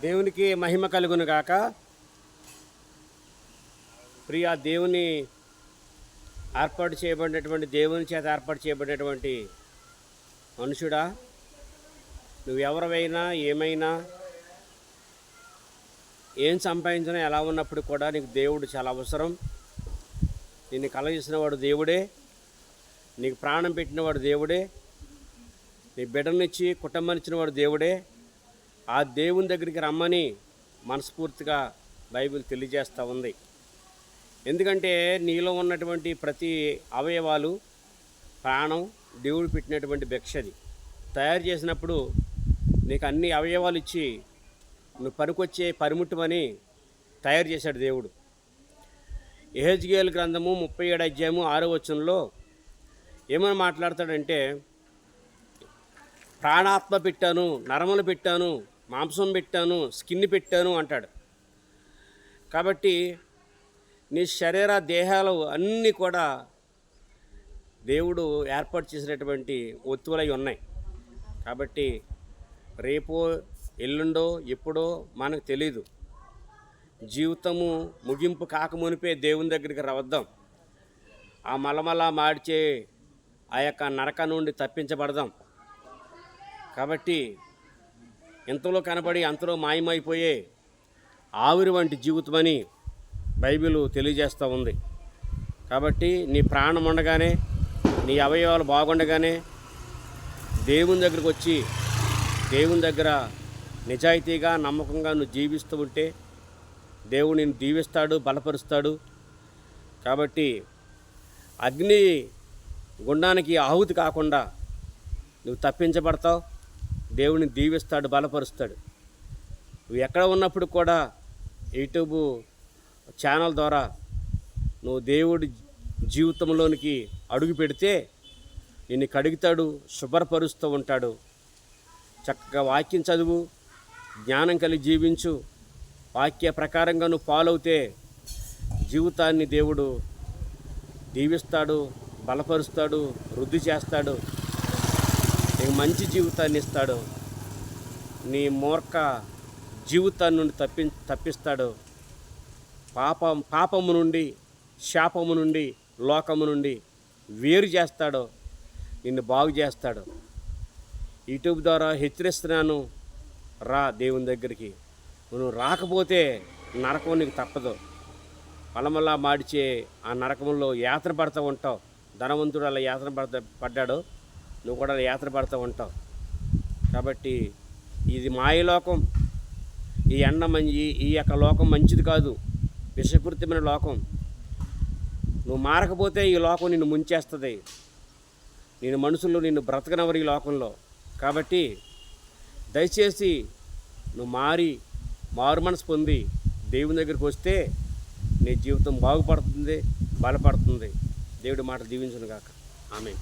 దేవునికి మహిమ కలుగును గాక. ప్రియ దేవుని ఏర్పాటు చేయబడినటువంటి దేవుని చేత ఏర్పాటు చేయబడినటువంటి మనుషుడా నువ్వు ఎవరివైనా ఏమైనా ఏం సంపాదించినా ఎలా ఉన్నప్పుడు కూడా నీకు దేవుడు చాలా అవసరం. నిన్ను కలగేసిన వాడు దేవుడే. నీకు ప్రాణం పెట్టినవాడు దేవుడే. నీ బిడ్డనిచ్చి కుటుంబాన్నిచ్చిన వాడు దేవుడే. ఆ దేవుని దగ్గరికి రమ్మని మనస్ఫూర్తిగా బైబిల్ తెలియజేస్తూ ఉంది. ఎందుకంటే నీలో ఉన్నటువంటి ప్రతి అవయవాలు ప్రాణం దేవుడు పెట్టినటువంటి భిక్షది తయారు చేసినప్పుడు నీకు అన్ని అవయవాలు ఇచ్చి నువ్వు పనికొచ్చే పరిముట్టమని తయారు చేశాడు దేవుడు. ఎహెజ్గేల్ గ్రంథము ముప్పై ఏడు అధ్యాయము ఆరో వచనంలో ఏమని మాట్లాడతాడంటే ప్రాణాత్మ పెట్టాను నరములు పెట్టాను మాంసం పెట్టాను స్కిన్ పెట్టాను అంటాడు. కాబట్టి నీ శరీర దేహాలు అన్నీ కూడా దేవుడు ఏర్పాటు చేసినటువంటి ఒత్తువులై ఉన్నాయి. కాబట్టి రేపో ఎల్లుండో ఎప్పుడో మనకు తెలీదు. జీవితము ముగింపు కాకమునిపే దేవుని దగ్గరికి రవద్దాం. ఆ మలమల మాడిచే ఆ యొక్క నరక నుండి తప్పించబడదాం. కాబట్టి ఇంతలో కనబడి అంతలో మాయమైపోయే ఆవిరి వంటి జీవితమని బైబిల్ తెలియజేస్తూ ఉంది. కాబట్టి నీ ప్రాణం ఉండగానే నీ అవయవాలు బాగుండగానే దేవుని దగ్గరికి వచ్చి దేవుని దగ్గర నిజాయితీగా నమ్మకంగా నువ్వు జీవిస్తూ ఉంటే దేవుడు నిన్ను దీవిస్తాడు బలపరుస్తాడు. కాబట్టి అగ్ని గుండానికి ఆహుతి కాకుండా నువ్వు తప్పించబడతావు. దేవుని దీవిస్తాడు బలపరుస్తాడు. నువ్వు ఎక్కడ ఉన్నప్పుడు కూడా యూట్యూబ్ ఛానల్ ద్వారా నువ్వు దేవుడి జీవితంలోనికి అడుగు పెడితే నిన్ను కడుగుతాడు శుభ్రపరుస్తూ ఉంటాడు. చక్కగా వాక్యం చదువు జ్ఞానం కలిగి జీవించు. వాక్య ప్రకారంగా నువ్వు ఫాలో అవుతే జీవితాన్ని దేవుడు దీవిస్తాడు బలపరుస్తాడు వృద్ధి చేస్తాడు. నీకు మంచి జీవితాన్ని ఇస్తాడు. నీ మూర్ఖ జీవితాన్ని నుండి తప్పి తప్పిస్తాడు. పాపం పాపము నుండి శాపము నుండి లోకము నుండి వేరు చేస్తాడు. నిన్ను బాగు చేస్తాడు. యూట్యూబ్ ద్వారా హెచ్చరిస్తున్నాను రా దేవుని దగ్గరికి. నువ్వు రాకపోతే నరకం నీకు తప్పదు. పలమల్లా మాడిచే ఆ నరకంలో యాత్ర పడుతూ ఉంటావు. ధనవంతుడు అలా యాత్ర పడతా పడ్డాడు. నువ్వు కూడా యాత్ర పడుతూ ఉంటావు. కాబట్టి ఇది మాయలోకం. ఈ ఎండ మంచి ఈ యొక్క లోకం మంచిది కాదు. విషపూరితమైన లోకం. నువ్వు మారకపోతే ఈ లోకం నిన్ను ముంచేస్తుంది. నేను మనుషులు నిన్ను బ్రతకనవరు ఈ లోకంలో. కాబట్టి దయచేసి నువ్వు మారి మారు మనసు పొంది దేవుని దగ్గరికి వస్తే నీ జీవితం బాగుపడుతుంది బలపడుతుంది. దేవుడి మాట దీవించును కాక ఆమె